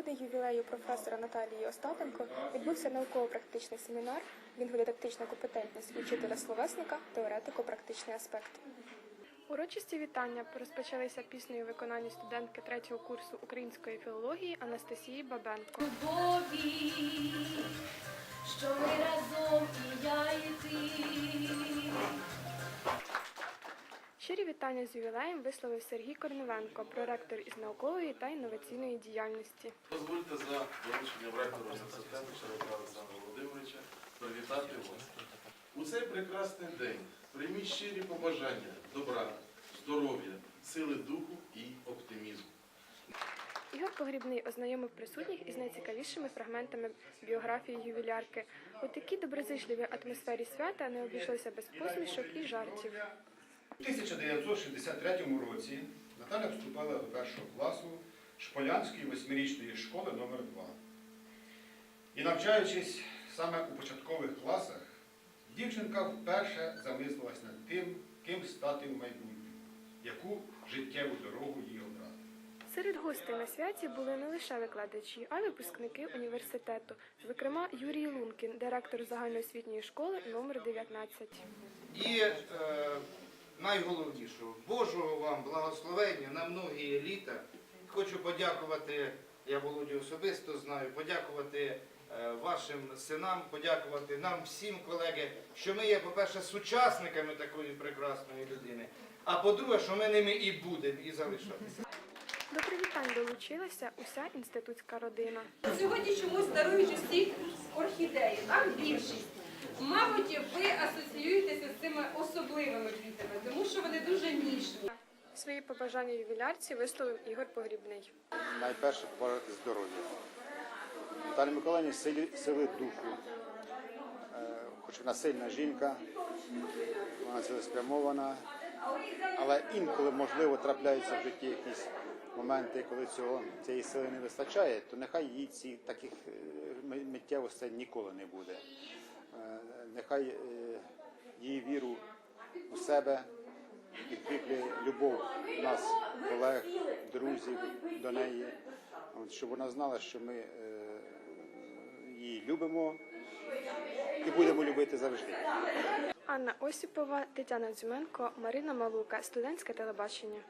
ювілею професора Наталії Остапенко відбувся науково-практичний семінар «Лінгводидактична компетентність учителя словесника, теоретико-практичний аспект. Урочисті вітання розпочалися піснею виконання студентки третього курсу української філології Анастасії Бабенко. любові, Щирі вітання з ювілеєм висловив Сергій Корневенко, проректор із наукової та інноваційної діяльності. Дозвольте за дорученням ректора університету Широка Олександра Володимировича привітати вас. У цей прекрасний день прийміть щирі побажання добра, здоров'я, сили духу і оптимізму. Ігор Погрібний ознайомив присутніх із найцікавішими фрагментами біографії ювілярки. У такій доброзичливій атмосфері свята не обійшлося без посмішок і жартів. У 1963 році Наталя вступила до першого класу Шполянської восьмирічної школи номер 2 І навчаючись саме у початкових класах, дівчинка вперше замислилась над тим, ким стати в майбутньому, яку життєву дорогу їй обрати. Серед гостей на святі були не лише викладачі, а й випускники університету, зокрема Юрій Лункін, директор загальноосвітньої школи номер 19. І е, найголовнішого Божого вам благословення на многі літа. Хочу подякувати, я Володю особисто знаю, подякувати е, вашим синам, подякувати нам всім, колеги, що ми є, по-перше, сучасниками такої прекрасної людини, а по-друге, що ми ними і будемо, і залишатися. До привітань долучилася уся інститутська родина. Сьогодні чомусь дарують усі орхідеї, так більшість. Мабуть, ви асоціюєтеся з цими особливими квітами, тому що вони дуже ніжні. Свої побажання ювілярці висловив Ігор Погрібний. найперше побажати здоров'я. Наталі Миколаївні сили, сили духу. Е, Хоч вона сильна жінка, вона цілеспрямована, але інколи, можливо, трапляються в житті якісь моменти, коли цього, цієї сили не вистачає, то нехай їй ці таких е, миттєвостей ніколи не буде. Е, Нехай е, її віру у себе підкріплює любов нас, колег, друзів до неї, щоб вона знала, що ми е, її любимо і будемо любити завжди. Анна Осіпова, Тетяна Дзюменко, Марина Малука, студентське телебачення.